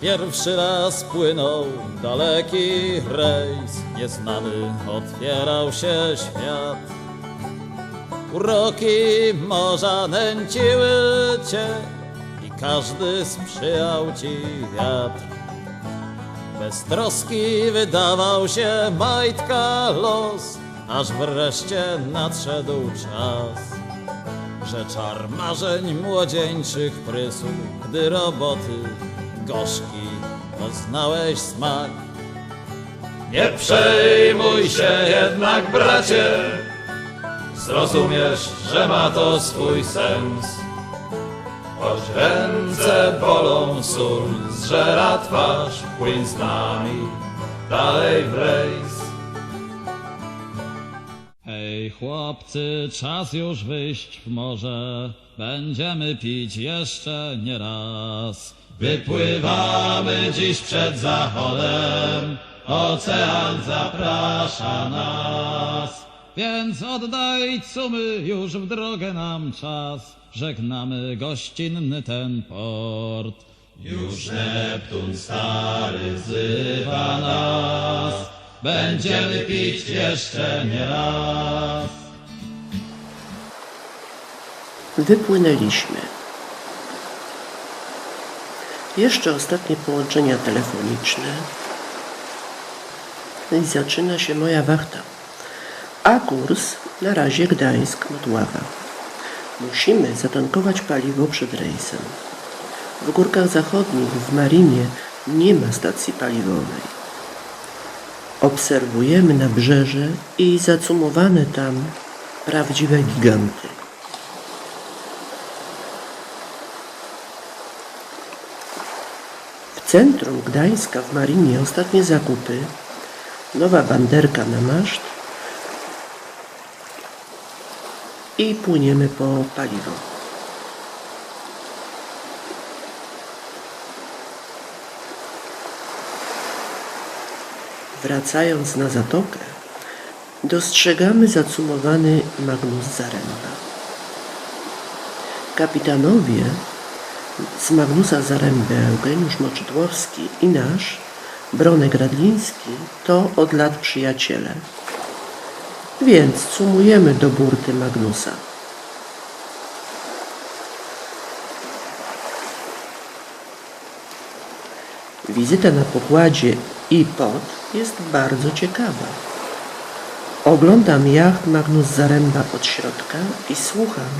Pierwszy raz płynął daleki rejs, nieznany otwierał się świat. Uroki morza nęciły cię i każdy sprzyjał ci wiatr. Bez troski wydawał się majtka los, aż wreszcie nadszedł czas, że czar marzeń młodzieńczych prysł, gdy roboty gorzki poznałeś smak. Nie przejmuj się jednak, bracie, zrozumiesz, że ma to swój sens. Choć ręce bolą, sól zżera twarz, płyń z nami dalej w rejs. Hej chłopcy, czas już wyjść w morze, będziemy pić jeszcze nie raz. Wypływamy dziś przed zachodem, ocean zaprasza nas. Więc oddaj cumy, już w drogę nam czas, żegnamy gościnny ten port. Już Neptun stary wzywa nas, będziemy pić jeszcze nie raz. Wypłynęliśmy. Jeszcze ostatnie połączenia telefoniczne. I zaczyna się moja wachta. A kurs na razie Gdańsk-Motława. Musimy zatankować paliwo przed rejsem. W górkach zachodnich, w Marinie, nie ma stacji paliwowej. Obserwujemy nabrzeże i zacumowane tam prawdziwe giganty. Centrum Gdańska w Marinie ostatnie zakupy, nowa banderka na maszt i płyniemy po paliwo. Wracając na zatokę, dostrzegamy zacumowany Magnus Zaremba. Kapitanowie z Magnusa Zaręby Eugeniusz Moczydłowski i nasz Bronek Radliński to od lat przyjaciele. Więc sumujemy do burty Magnusa. Wizyta na pokładzie i pod jest bardzo ciekawa. Oglądam jacht Magnus Zaręba od środka i słucham,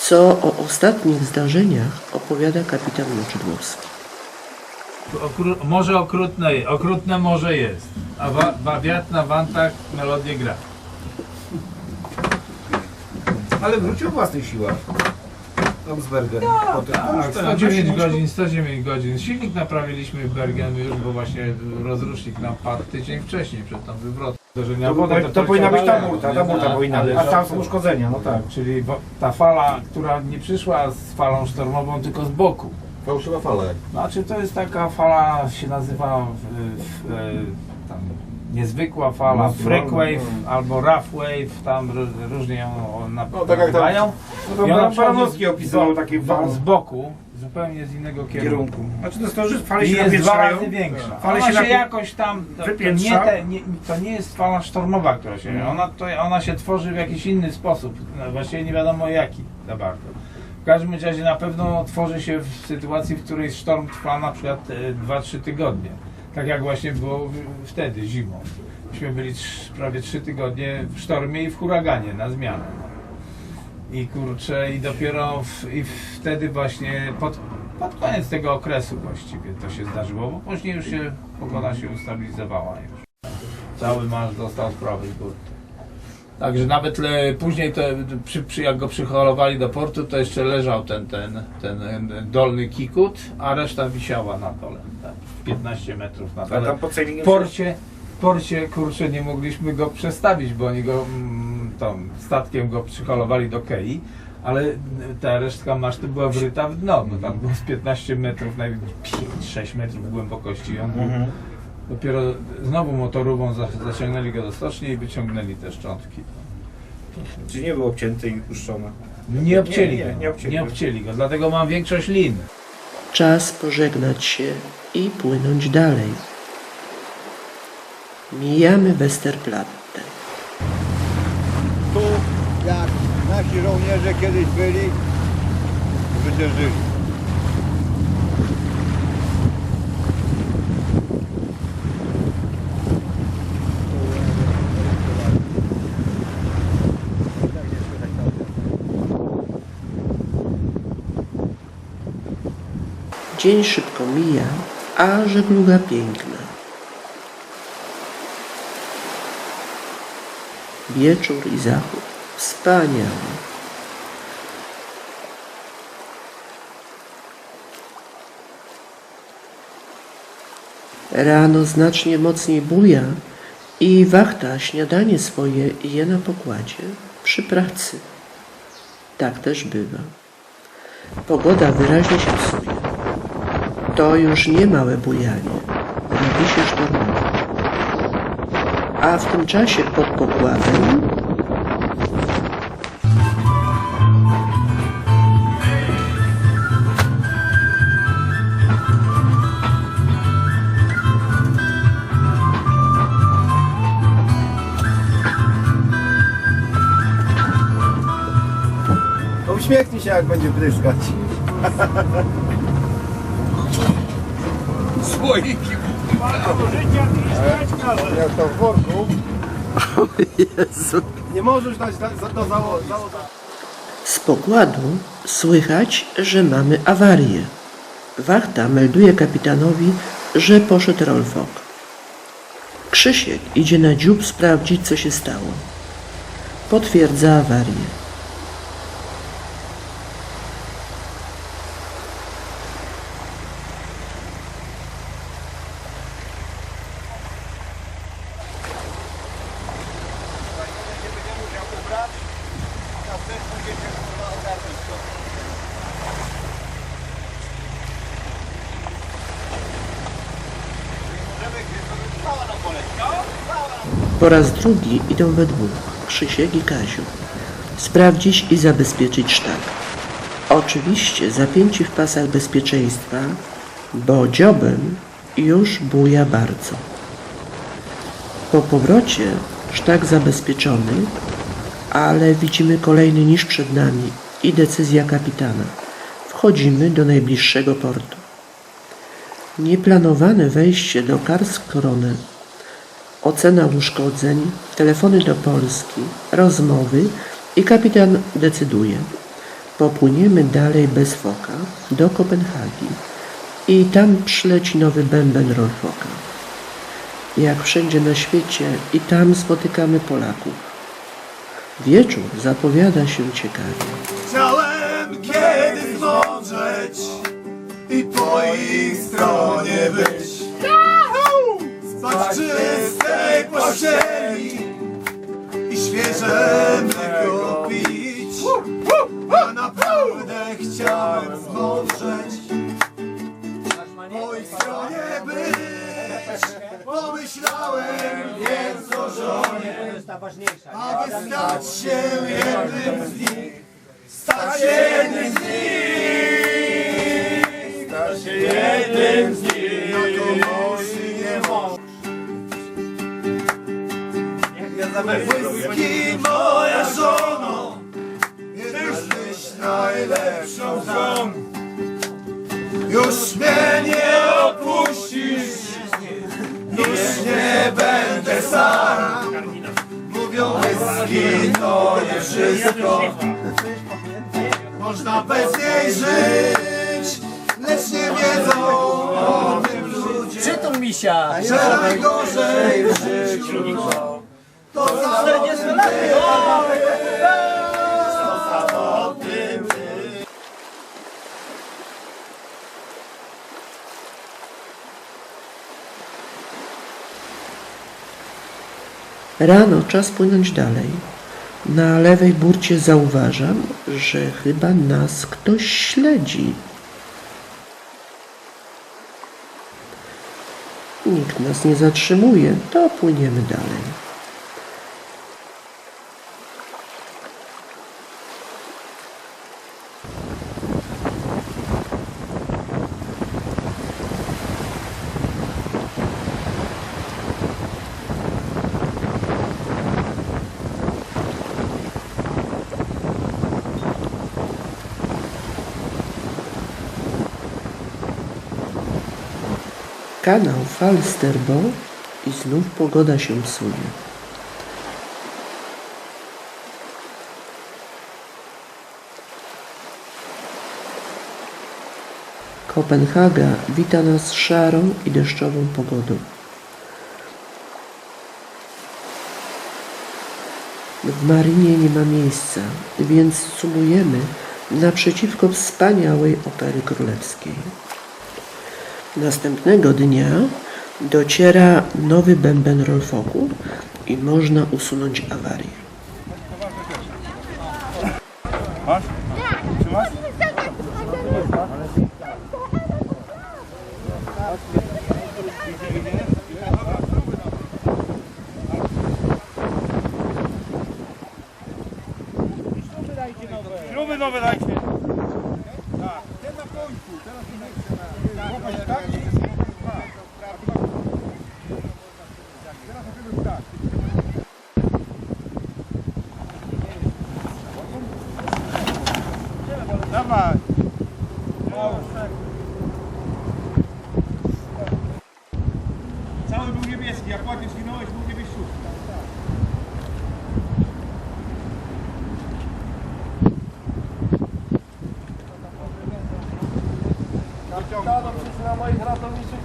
co o ostatnich zdarzeniach opowiada kapitan Moczydłowski. Okró- może okrutne, okrutne może jest, a wa- wa- wiatr na wantach melodię gra. Ale wrócił w własnych siłach. Augsberger. Potem. Tak, 109 godzin, 109 godzin. Silnik naprawiliśmy w Bergen już, bo właśnie rozrusznik nam padł tydzień wcześniej przed tą wywrotą. Uderzenia To, wodą, to, to powinna być ta burta, ta burta powinna być. A tam są uszkodzenia, no tak. Czyli ta fala, która nie przyszła z falą sztormową, tylko z boku. Fałszywa fala. Znaczy to jest taka fala, się nazywa w, w, e, tam, niezwykła fala, No, freak no, wave no. albo rough wave, tam ró- różnie ją na- No, tak jak tam- nazywają. No to przychodzi Baranowski opisywał takie z boku, zupełnie z innego kierunku. Znaczy to jest to, że fale I się jest dwa razy większa. Fale ona się się, jakoś tam, to, to, nie te, nie, to nie jest fala sztormowa, która się, Mhm. ona, to, ona się tworzy w jakiś inny sposób, no, właściwie nie wiadomo jaki za bardzo. W każdym razie na pewno tworzy się w sytuacji, w której sztorm trwa na przykład e, 2-3 tygodnie. Tak jak właśnie było wtedy, zimą. Myśmy byli prawie 3 tygodnie w sztormie i w huraganie na zmianę. I kurczę, i dopiero w, i wtedy właśnie pod, pod koniec tego okresu właściwie to się zdarzyło, bo później już się pogoda się ustabilizowała już. Cały marsz dostał sprawy z góry. Także nawet le, później to, przy, przy, jak go przyholowali do portu, to jeszcze leżał ten, ten, ten dolny kikut, a reszta wisiała na dole. Tak, 15 metrów na A dole. tam pod W sailingiem porcie, porcie kurczę nie mogliśmy go przestawić, bo oni go mm, tam statkiem go przyholowali do Kei, ale ta resztka maszty była wryta w dno, bo tam było z 15 metrów, nawet 5-6 metrów głębokości. i On był, Mhm. dopiero znowu motorówą za- zaciągnęli go do stoczni i wyciągnęli te szczątki. Czyli nie był obcięty i puszczony. Nie obcięli nie, go. nie obcięli nie go. obcięli go, dlatego mam większość lin. Czas pożegnać się i płynąć dalej. Mijamy Westerplatte. Nasi żołnierze kiedyś byli, zwyciężyli. Dzień szybko mija, a żegluga piękna. Wieczór i zachód wspaniały. Rano znacznie mocniej buja i wachta śniadanie swoje je na pokładzie przy pracy. Tak też bywa. Pogoda wyraźnie się psuje. To już nie małe bujanie. Robi się sztormowo. A w tym czasie pod pokładem Uśmiechnij się jak będzie pryskać. Słoiki! Jak to w worku. Nie możesz dać do, do, do z pokładu słychać, że mamy awarię. Wachta melduje kapitanowi, że poszedł Rolfok. Krzysiek idzie na dziób sprawdzić, co się stało. Potwierdza awarię. Po raz drugi idą we dwóch, Krzysiek i Kaziu. Sprawdzić i zabezpieczyć sztab. Oczywiście zapięci w pasach bezpieczeństwa, bo dziobem już buja bardzo. Po powrocie sztak zabezpieczony, ale widzimy kolejny niż przed nami i decyzja kapitana. Wchodzimy do najbliższego portu. Nieplanowane wejście do Karlskrony ocena uszkodzeń, telefony do Polski, rozmowy i kapitan decyduje. Popłyniemy dalej bez foka do Kopenhagi i tam przyleci nowy bęben Rolfoka. Jak wszędzie na świecie i tam spotykamy Polaków. Wieczór zapowiada się ciekawie. Chciałem kiedyś zmądrzeć i po ich stronie być. W czystej pościeli i świeże mleko pić. Ja naprawdę chciałem zmądrzeć. Po ich stronie być. Pomyślałem więc o żonie, aby stać się jednym z nich. Stać się jednym z nich. Stać się jednym z nich. Whisky moja żono, jesteś najlepszą żoną. Już mnie nie opuścisz, już nie będę sam. Mówią whisky to nie wszystko. Można bez niej żyć, lecz nie wiedzą o tym ludzie. Przytul misia! Że najgorzej w życiu to Rano czas płynąć dalej. Na lewej burcie zauważam, że chyba nas ktoś śledzi. Nikt nas nie zatrzymuje, to płyniemy dalej. Kanał Falsterbo i znów pogoda się psuje. Kopenhaga wita nas szarą i deszczową pogodą. W Marynie nie ma miejsca, więc sumujemy naprzeciwko wspaniałej opery królewskiej. Następnego dnia dociera nowy bęben Rolfoku i można usunąć awarię. Śruby nowe dajcie. Dawaj. Cały był niebieski, jak ładnie zginąłeś, był niebieściutki. Wyciągnął na moich ratowniczych.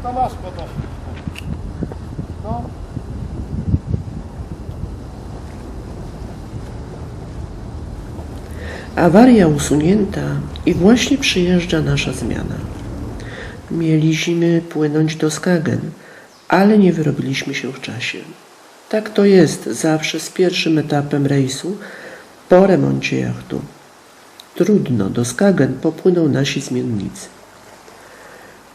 No. Awaria usunięta i właśnie przyjeżdża nasza zmiana. Mieliśmy płynąć do Skagen, ale nie wyrobiliśmy się w czasie. Tak to jest zawsze z pierwszym etapem rejsu po remoncie jachtu. Trudno, do Skagen popłyną nasi zmiennicy.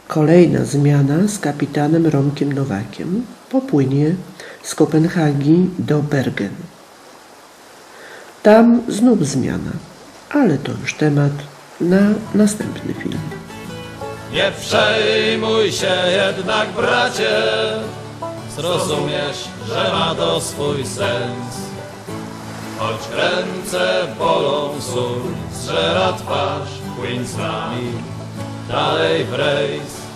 Kolejna zmiana z kapitanem Romkiem Nowakiem popłynie z Kopenhagi do Bergen. Tam znów zmiana, ale to już temat na następny film. Nie przejmuj się jednak, bracie, zrozumiesz, że ma to swój sens. Choć ręce bolą, sól zżera twarz, płyń z nami dalej w rejs.